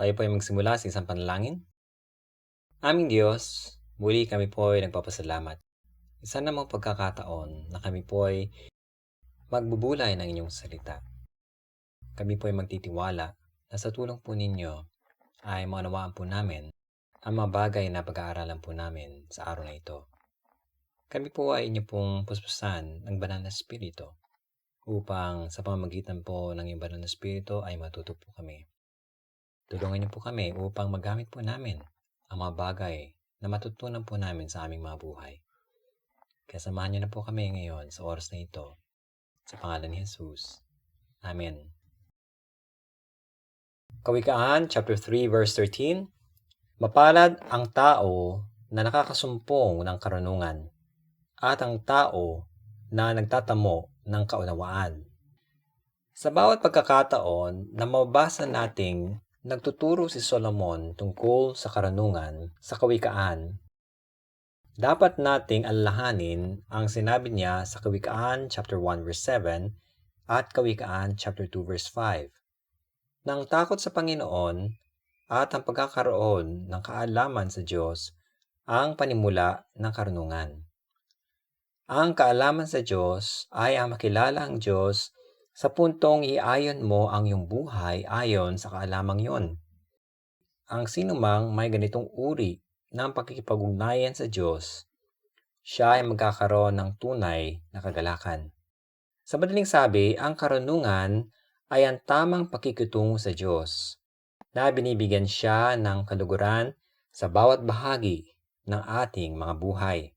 Tayo po ay magsimula sa isang panalangin. Aming Diyos, muli kami po ay nagpapasalamat. Isa namang pagkakataon na kami po ay magbubulay ng inyong salita. Kami po ay magtitiwala na sa tulong po ninyo ay maunawaan po namin ang mga bagay na pag-aaralan po namin sa araw na ito. Kami po ay inyo pong puspusan ng banal na spirito upang sa pamamagitan po ng iyong banal na spirito ay matuto po kami. Tulungan niyo po kami upang magamit po namin ang mga bagay na matutunan po namin sa aming mga buhay. Kaya samahan niyo na po kami ngayon sa oras na ito. Sa pangalan ni Jesus. Amen. Kawikaan, chapter 3, verse 13. Mapalad ang tao na nakakasumpong ng karunungan at ang tao na nagtatamo ng kaunawaan. Sa bawat pagkakataon na mabasa nating nagtuturo si Solomon tungkol sa karunungan sa kawikaan, dapat nating alalahanin ang sinabi niya sa Kawikaan chapter 1 verse 7 at Kawikaan chapter 2 verse 5. Nang takot sa Panginoon at ang pagkakaroon ng kaalaman sa Diyos ang panimula ng karunungan. Ang kaalaman sa Diyos ay ang makilala ang Diyos sa puntong iayon mo ang iyong buhay ayon sa kaalamang yon. Ang sinumang may ganitong uri ng pakikipag-ugnayan sa Diyos, siya ay magkakaroon ng tunay na kagalakan. Sa madaling sabi, ang karunungan ay ang tamang pakikitungo sa Diyos na binibigyan siya ng kaluguran sa bawat bahagi ng ating mga buhay.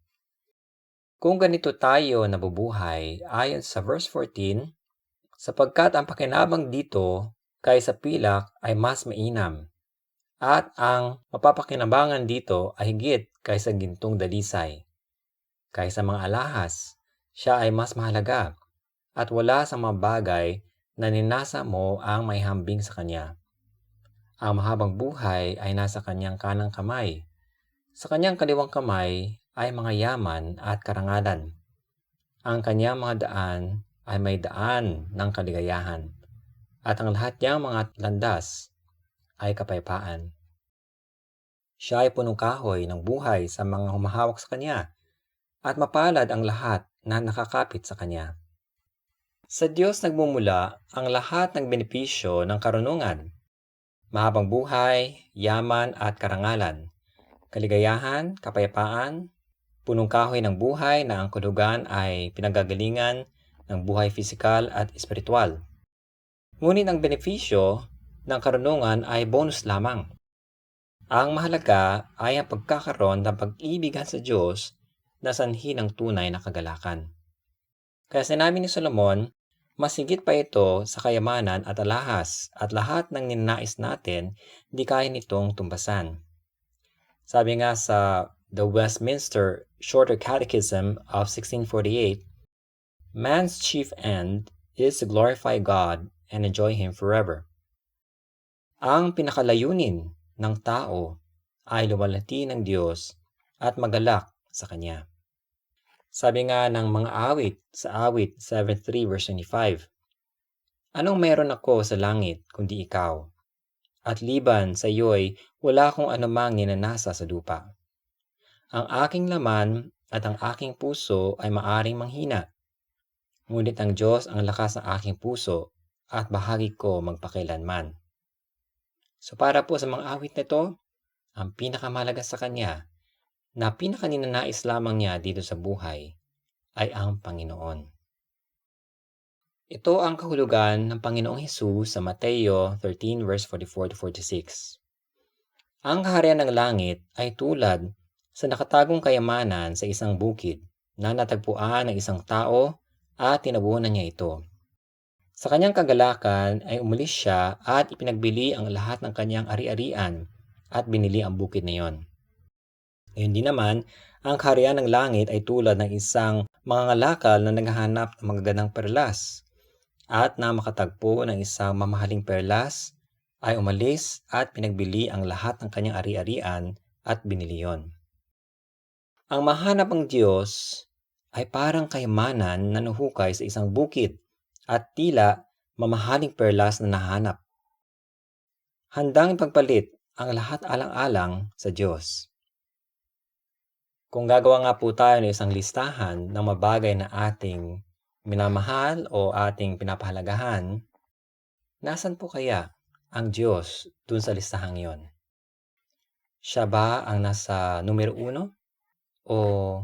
Kung ganito tayo nabubuhay ayon sa verse 14, sapagkat ang pakinabang dito kaysa pilak ay mas mainam, at ang mapapakinabangan dito ay higit kaysa gintong dalisay. Kaysa mga alahas, siya ay mas mahalaga, at wala sa mga bagay na ninasa mo ang may hambing sa kanya. Ang mahabang buhay ay nasa kanyang kanang kamay. Sa kanyang kaliwang kamay ay mga yaman at karangalan. Ang kanyang mga daan ay may daan ng kaligayahan, at ang lahat niyang mga landas ay kapayapaan. Siya ay punong kahoy ng buhay sa mga humahawak sa kanya, at mapalad ang lahat na nakakapit sa kanya. Sa Diyos nagmumula ang lahat ng benepisyo ng karunungan, mahabang buhay, yaman at karangalan, kaligayahan, kapayapaan, punong kahoy ng buhay na ang kulugan ay pinagagalingan ng buhay fisikal at espiritual. Ngunit ang benepisyo ng karunungan ay bonus lamang. Ang mahalaga ay ang pagkakaroon ng pag-ibigan sa Diyos na sanhi ng tunay na kagalakan. Kaya sinabi ni Solomon, mas higit pa ito sa kayamanan at alahas at lahat ng ninais natin, di kaya nitong tumbasan. Sabi nga sa the Westminster Shorter Catechism of 1648, Man's chief end is to glorify God and enjoy Him forever. Ang pinakalayunin ng tao ay luwalhati ng Diyos at magalak sa Kanya. Sabi nga ng mga awit sa awit 7.3 verse 25, Anong meron ako sa langit kundi ikaw? At liban sa iyo'y wala akong anumang ninanasa sa lupa. Ang aking laman at ang aking puso ay maaring manghina. Ngunit ang Diyos ang lakas ng aking puso at bahagi ko magpakilanman. So para po sa mga awit nito, ang pinakamalaga sa Kanya na pinakaninanais lamang niya dito sa buhay ay ang Panginoon. Ito ang kahulugan ng Panginoong Hesus sa Mateo 13 verse 44 to 46. Ang kaharian ng langit ay tulad sa nakatagong kayamanan sa isang bukid na natagpuan ng isang tao at tinabunan niya ito. Sa kanyang kagalakan ay umalis siya at ipinagbili ang lahat ng kanyang ari-arian at binili ang bukid na iyon. Ngayon din naman, ang kaharian ng langit ay tulad ng isang mga ngalakal na naghahanap ng magagandang perlas at na makatagpo ng isang mamahaling perlas ay umalis at pinagbili ang lahat ng kanyang ari-arian at binili yon. Ang mahanap ang Diyos ay parang kayamanan na nuhukay sa isang bukid at tila mamahaling perlas na nahanap. handang ipagpalit ang lahat alang-alang sa Diyos. Kung gagawa nga po tayo ng isang listahan ng mabagay na ating minamahal o ating pinapahalagahan, nasan po kaya ang Diyos dun sa listahang yon? Siya ba ang nasa numero uno? O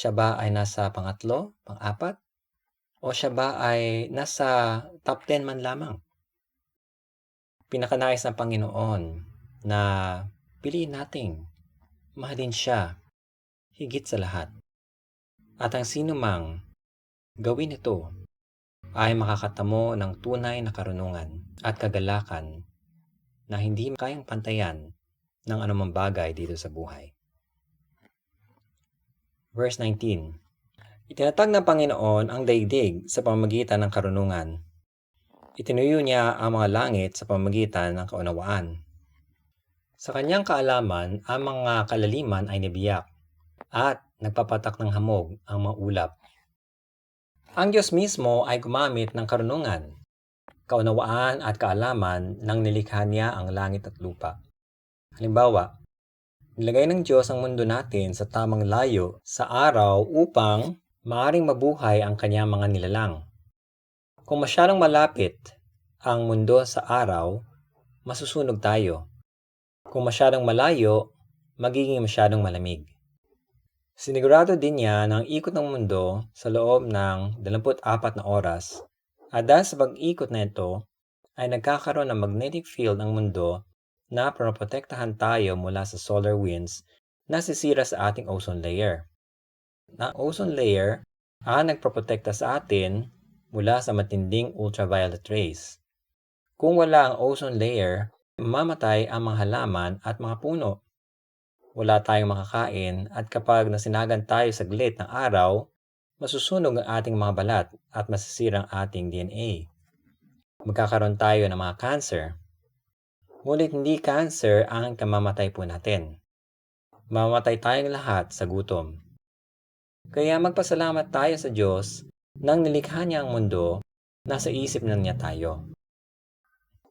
siya ba ay nasa pangatlo, pang-apat? O siya ba ay nasa top 10 man lamang? Pinakanais ng Panginoon na piliin nating mahalin siya higit sa lahat. At ang sino mang gawin ito ay makakatamo ng tunay na karunungan at kagalakan na hindi kayang pantayan ng anumang bagay dito sa buhay. Verse 19 Itinatag ng Panginoon ang daigdig sa pamamagitan ng karunungan. Itinuyo niya ang mga langit sa pamamagitan ng kaunawaan. Sa kanyang kaalaman, ang mga kalaliman ay nabiyak at nagpapatak ng hamog ang mga ulap. Ang Diyos mismo ay gumamit ng karunungan, kaunawaan at kaalaman nang nilikha niya ang langit at lupa. Halimbawa, nilagay ng Diyos ang mundo natin sa tamang layo sa araw upang maaring mabuhay ang kanyang mga nilalang. Kung masyadong malapit ang mundo sa araw, masusunog tayo. Kung masyadong malayo, magiging masyadong malamig. Sinigurado din niya ang ikot ng mundo sa loob ng 24 na oras at dahil sa pag-ikot na ito ay nagkakaroon ng magnetic field ang mundo na protektahan tayo mula sa solar winds na sisira sa ating ozone layer. Na ozone layer ang nagproprotekta sa atin mula sa matinding ultraviolet rays. Kung wala ang ozone layer, mamatay ang mga halaman at mga puno wala tayong makakain at kapag nasinagan tayo sa saglit ng araw, masusunog ang ating mga balat at masisira ang ating DNA. Magkakaroon tayo ng mga cancer. Ngunit hindi cancer ang kamamatay po natin. Mamamatay tayong lahat sa gutom. Kaya magpasalamat tayo sa Diyos nang nilikha niya ang mundo, nasa isip na niya tayo.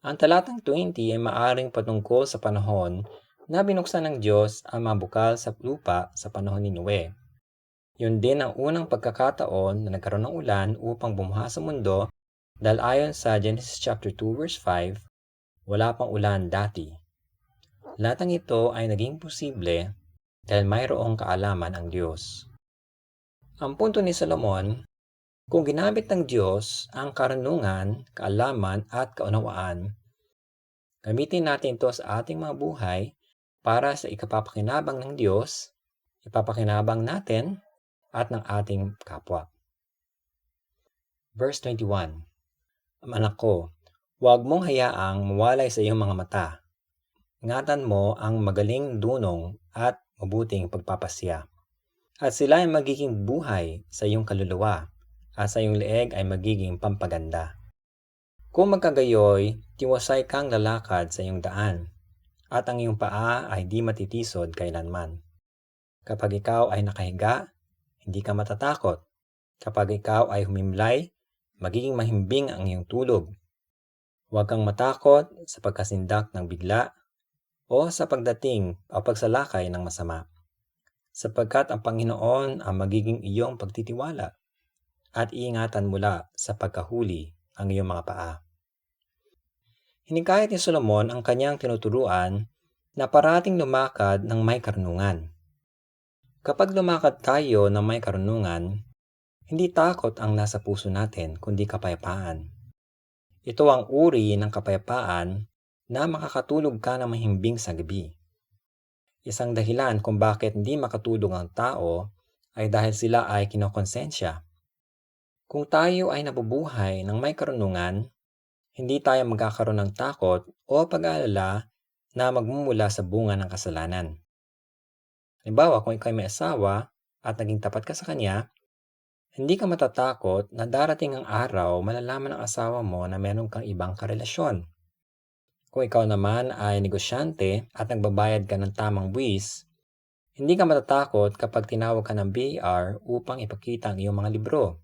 Ang talatang 20 ay maaring patungkol sa panahon na binuksan ng Diyos ang mga sa lupa sa panahon ni Noe. Yun din ang unang pagkakataon na nagkaroon ng ulan upang bumuha sa mundo dahil ayon sa Genesis chapter 2 verse 5, wala pang ulan dati. Lahat ng ito ay naging posible dahil mayroong kaalaman ang Diyos. Ang punto ni Solomon, kung ginamit ng Diyos ang karunungan, kaalaman at kaunawaan, gamitin natin ito sa ating mga buhay para sa ikapapakinabang ng Diyos, ipapakinabang natin at ng ating kapwa. Verse 21 Anak ko, huwag mong hayaang mawalay sa iyong mga mata. Ingatan mo ang magaling dunong at mabuting pagpapasya. At sila ay magiging buhay sa iyong kaluluwa at sa iyong leeg ay magiging pampaganda. Kung magkagayoy, tiwasay kang lalakad sa iyong daan at ang iyong paa ay di matitisod kailanman. Kapag ikaw ay nakahiga, hindi ka matatakot. Kapag ikaw ay humimlay, magiging mahimbing ang iyong tulog. Huwag kang matakot sa pagkasindak ng bigla o sa pagdating o pagsalakay ng masama. Sapagkat ang Panginoon ang magiging iyong pagtitiwala at iingatan mula sa pagkahuli ang iyong mga paa. Hinikayat ni Solomon ang kanyang tinuturuan na parating lumakad ng may karunungan. Kapag lumakad tayo ng may karunungan, hindi takot ang nasa puso natin kundi kapayapaan. Ito ang uri ng kapayapaan na makakatulog ka ng mahimbing sa gabi. Isang dahilan kung bakit hindi makatulog ang tao ay dahil sila ay kinokonsensya. Kung tayo ay nabubuhay ng may karunungan, hindi tayo magkakaroon ng takot o pag-aalala na magmumula sa bunga ng kasalanan. Halimbawa, kung ikaw may asawa at naging tapat ka sa kanya, hindi ka matatakot na darating ang araw malalaman ng asawa mo na meron kang ibang karelasyon. Kung ikaw naman ay negosyante at nagbabayad ka ng tamang buwis, hindi ka matatakot kapag tinawag ka ng BR upang ipakita ang iyong mga libro.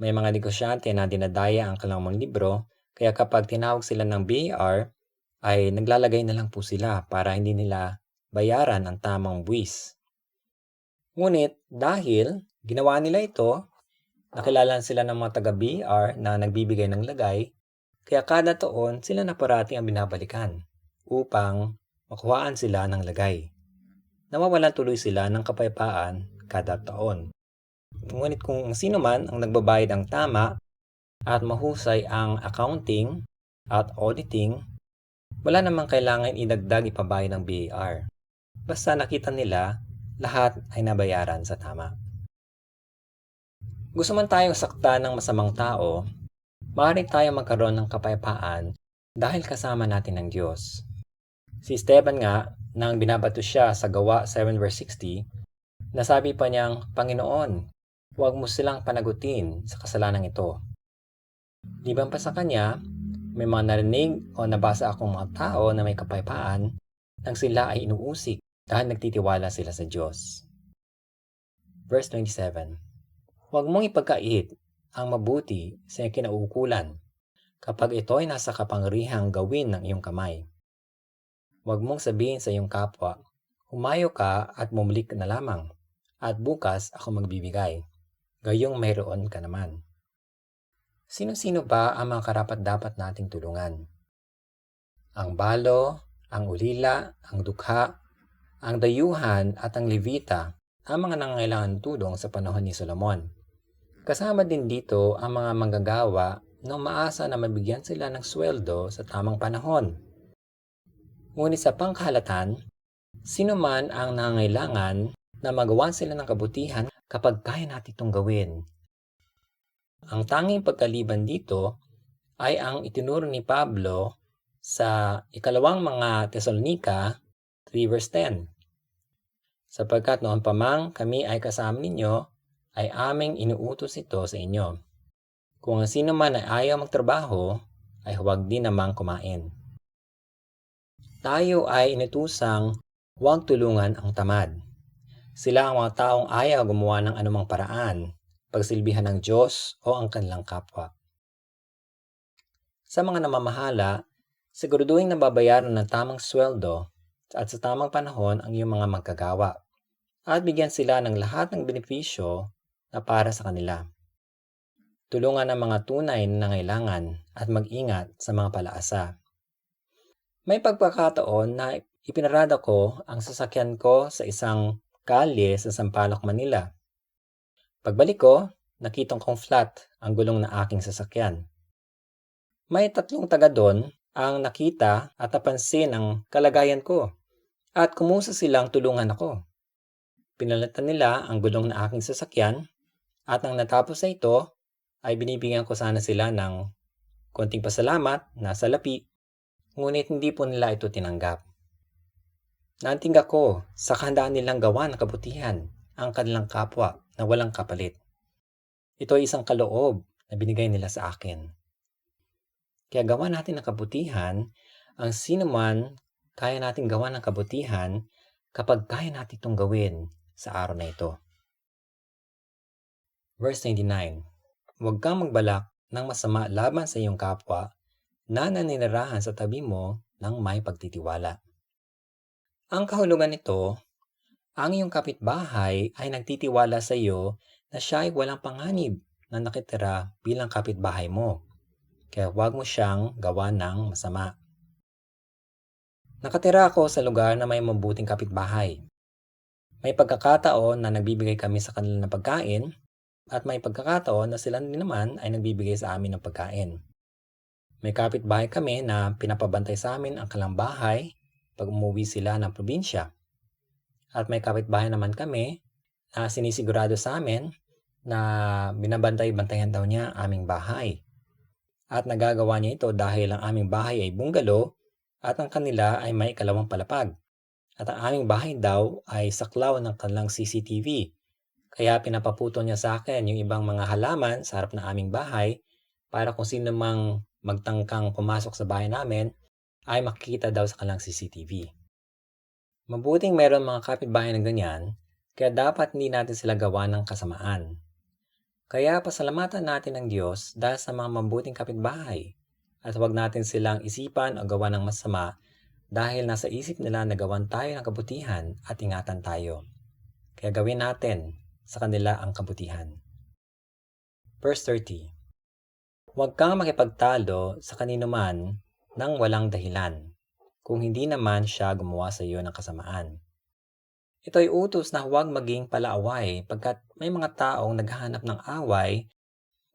May mga negosyante na dinadaya ang mga libro kaya kapag tinawag sila ng BAR, ay naglalagay na lang po sila para hindi nila bayaran ang tamang buwis. Ngunit dahil ginawa nila ito, nakilala sila ng mga taga-BR na nagbibigay ng lagay, kaya kada taon sila na parati ang binabalikan upang makuhaan sila ng lagay. Nawawalan tuloy sila ng kapayapaan kada taon. Ngunit kung sino man ang nagbabayad ang tama at mahusay ang accounting at auditing, wala namang kailangan idagdag ipabayad ng BAR. Basta nakita nila lahat ay nabayaran sa tama. Gusto man tayong sakta ng masamang tao, maaari tayong magkaroon ng kapayapaan dahil kasama natin ang Diyos. Si Esteban nga, nang binabato siya sa gawa 7 verse 60, nasabi pa niyang, Panginoon, huwag mo silang panagutin sa kasalanan ito. Liban pa sa kanya, may mga narinig o nabasa akong mga tao na may kapayapaan nang sila ay inuusik dahil nagtitiwala sila sa Diyos. Verse 27 Huwag mong ipagkait ang mabuti sa iyong kinauukulan kapag ito ay nasa kapangyarihang gawin ng iyong kamay. Huwag mong sabihin sa iyong kapwa, humayo ka at bumalik na lamang, at bukas ako magbibigay. Gayong mayroon ka naman. Sino-sino ba ang mga karapat-dapat nating tulungan? Ang balo, ang ulila, ang dukha, ang dayuhan at ang levita ang mga nangangailangan tulong sa panahon ni Solomon. Kasama din dito ang mga manggagawa na umaasa na mabigyan sila ng sweldo sa tamang panahon. Ngunit sa pangkahalatan, sino man ang nangangailangan na magawan sila ng kabutihan kapag kaya natin itong gawin. Ang tanging pagkaliban dito ay ang itinuro ni Pablo sa ikalawang mga Tesalonika 3 verse 10. Sapagkat noon pa mang kami ay kasama ninyo, ay aming inuutos ito sa inyo. Kung ang sino man ay ayaw magtrabaho, ay huwag din namang kumain. Tayo ay inutusang huwag tulungan ang tamad. Sila ang mga taong ayaw gumawa ng anumang paraan, pagsilbihan ng Diyos o ang kanilang kapwa. Sa mga namamahala, siguraduhin na babayaran ng tamang sweldo at sa tamang panahon ang iyong mga magkagawa at bigyan sila ng lahat ng benepisyo na para sa kanila. Tulungan ang mga tunay na nangailangan at mag-ingat sa mga palaasa. May pagpakataon na ipinarada ko ang sasakyan ko sa isang kalye sa Sampaloc, Manila. Pagbalik ko, nakitang kong flat ang gulong na aking sasakyan. May tatlong taga doon ang nakita at napansin ang kalagayan ko at kumusa silang tulungan ako. Pinalitan nila ang gulong na aking sasakyan at nang natapos na ito ay binibigyan ko sana sila ng konting pasalamat na salapi ngunit hindi po nila ito tinanggap. Nanting ako sa kahandaan nilang gawa ng kabutihan ang kanilang kapwa na walang kapalit. Ito ay isang kaloob na binigay nila sa akin. Kaya gawa natin ng kabutihan ang sino man kaya natin gawa ng kabutihan kapag kaya natin itong gawin sa araw na ito. Verse 99 Huwag kang magbalak ng masama laban sa iyong kapwa na naninirahan sa tabi mo ng may pagtitiwala. Ang kahulugan nito, ang iyong kapitbahay ay nagtitiwala sa iyo na siya ay walang panganib na nakitira bilang kapitbahay mo. Kaya huwag mo siyang gawa ng masama. Nakatira ako sa lugar na may mabuting kapitbahay. May pagkakataon na nagbibigay kami sa kanila ng pagkain at may pagkakataon na sila naman ay nagbibigay sa amin ng pagkain. May kapitbahay kami na pinapabantay sa amin ang kalang bahay pag umuwi sila ng probinsya. At may kapitbahay naman kami na sinisigurado sa amin na binabantay-bantayan daw niya aming bahay. At nagagawa niya ito dahil ang aming bahay ay bungalo at ang kanila ay may ikalawang palapag. At ang aming bahay daw ay saklaw ng kanilang CCTV. Kaya pinapaputo niya sa akin yung ibang mga halaman sa harap ng aming bahay para kung sino mang magtangkang pumasok sa bahay namin ay makikita daw sa kanilang CCTV. Mabuting meron mga kapitbahay na ganyan, kaya dapat hindi natin sila gawa ng kasamaan. Kaya pasalamatan natin ang Diyos dahil sa mga mabuting kapitbahay At huwag natin silang isipan o gawa ng masama dahil nasa isip nila na gawan tayo ng kabutihan at ingatan tayo. Kaya gawin natin sa kanila ang kabutihan. Verse 30 Huwag kang makipagtalo sa kanino man nang walang dahilan, kung hindi naman siya gumawa sa iyo ng kasamaan. Ito ay utos na huwag maging palaaway pagkat may mga taong naghahanap ng away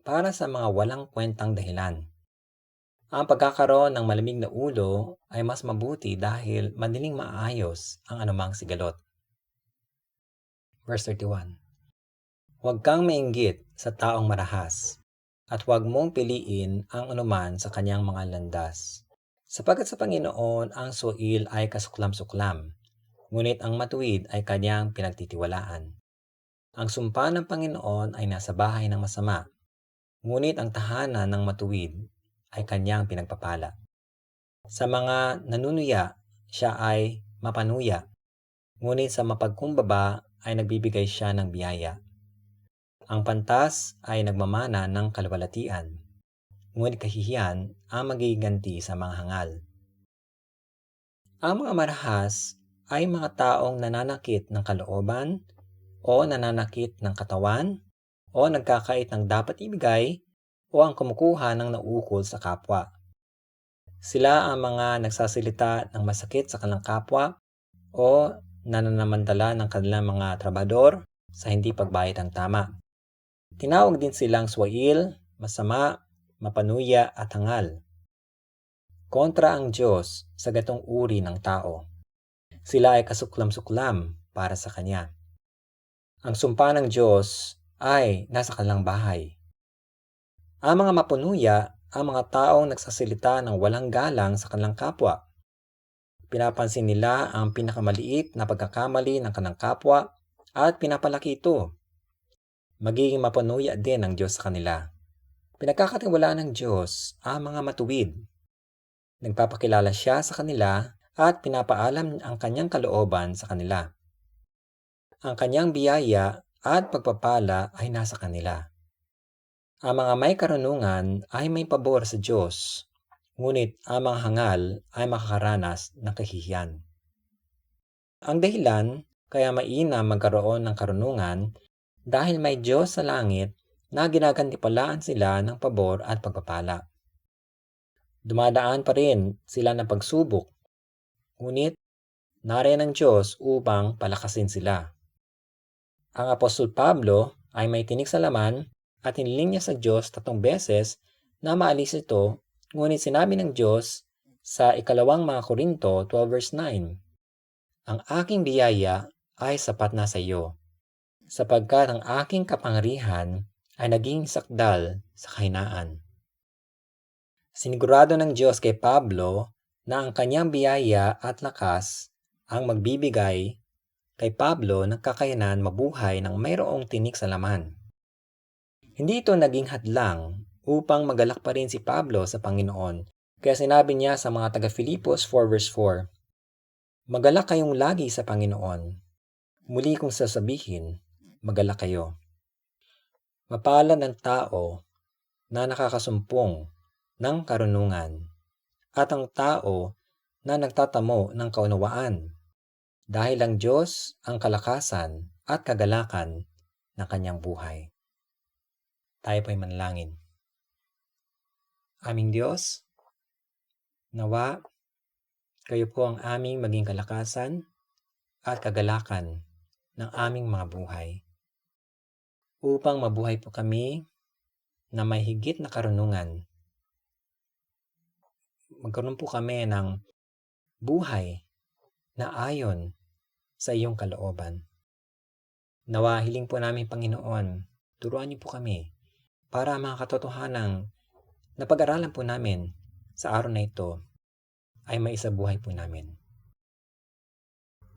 para sa mga walang kwentang dahilan. Ang pagkakaroon ng malamig na ulo ay mas mabuti dahil madaling maayos ang anumang sigalot. Verse 31 Huwag kang mainggit sa taong marahas at huwag mong piliin ang anuman sa kanyang mga landas. Sapagkat sa Panginoon ang suil ay kasuklam-suklam, ngunit ang matuwid ay kanyang pinagtitiwalaan. Ang sumpa ng Panginoon ay nasa bahay ng masama, ngunit ang tahanan ng matuwid ay kanyang pinagpapala. Sa mga nanunuya, siya ay mapanuya, ngunit sa mapagkumbaba ay nagbibigay siya ng biyaya. Ang pantas ay nagmamana ng kalwalatian, ngunit kahihiyan ang magiganti sa mga hangal. Ang mga marahas ay mga taong nananakit ng kalooban o nananakit ng katawan o nagkakait ng dapat ibigay o ang kumukuha ng naukol sa kapwa. Sila ang mga nagsasalita ng masakit sa kanilang kapwa o nananamantala ng kanilang mga trabador sa hindi pagbayad ng tama. Tinawag din silang swail, masama, mapanuya at hangal. Kontra ang Diyos sa gatong uri ng tao. Sila ay kasuklam-suklam para sa Kanya. Ang sumpa ng Diyos ay nasa kanilang bahay. Ang mga mapunuya ang mga taong nagsasalita ng walang galang sa kanilang kapwa. Pinapansin nila ang pinakamaliit na pagkakamali ng kanilang kapwa at pinapalaki ito magiging mapanuya din ng Diyos sa kanila. Pinagkakatiwalaan ng Diyos ang mga matuwid. Nagpapakilala siya sa kanila at pinapaalam ang kanyang kalooban sa kanila. Ang kanyang biyaya at pagpapala ay nasa kanila. Ang mga may karunungan ay may pabor sa Diyos, ngunit ang mga hangal ay makakaranas ng kahihiyan. Ang dahilan kaya mainam magkaroon ng karunungan dahil may Diyos sa langit na ginagantipalaan sila ng pabor at pagpapala. Dumadaan pa rin sila ng pagsubok, ngunit nariyan ng Diyos upang palakasin sila. Ang Apostol Pablo ay may tinig sa laman at hiniling niya sa Diyos tatlong beses na maalis ito, ngunit sinabi ng Diyos sa ikalawang mga Korinto 12 verse 9, Ang aking biyaya ay sapat na sa iyo sapagkat ang aking kapangyarihan ay naging sakdal sa kahinaan. Sinigurado ng Diyos kay Pablo na ang kanyang biyaya at lakas ang magbibigay kay Pablo ng kakayanan mabuhay ng mayroong tinik sa laman. Hindi ito naging hadlang upang magalak pa rin si Pablo sa Panginoon. Kaya sinabi niya sa mga taga Filipos 4 verse 4, Magalak kayong lagi sa Panginoon. Muli kong sasabihin, magala kayo. Mapalad ang tao na nakakasumpong ng karunungan at ang tao na nagtatamo ng kaunawaan dahil ang Diyos ang kalakasan at kagalakan ng kanyang buhay. Tayo po'y manlangin. Aming Diyos, nawa kayo po ang aming maging kalakasan at kagalakan ng aming mga buhay upang mabuhay po kami na may higit na karunungan. Magkaroon po kami ng buhay na ayon sa iyong kalooban. Nawa hiling po namin Panginoon, turuan niyo po kami para mga katotohanang napag-aralan po namin sa araw na ito ay may isa buhay po namin.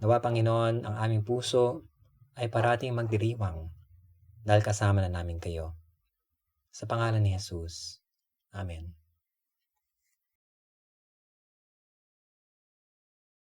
Nawa Panginoon, ang aming puso ay parating magdiriwang dahil kasama na namin kayo. Sa pangalan ni Jesus. Amen.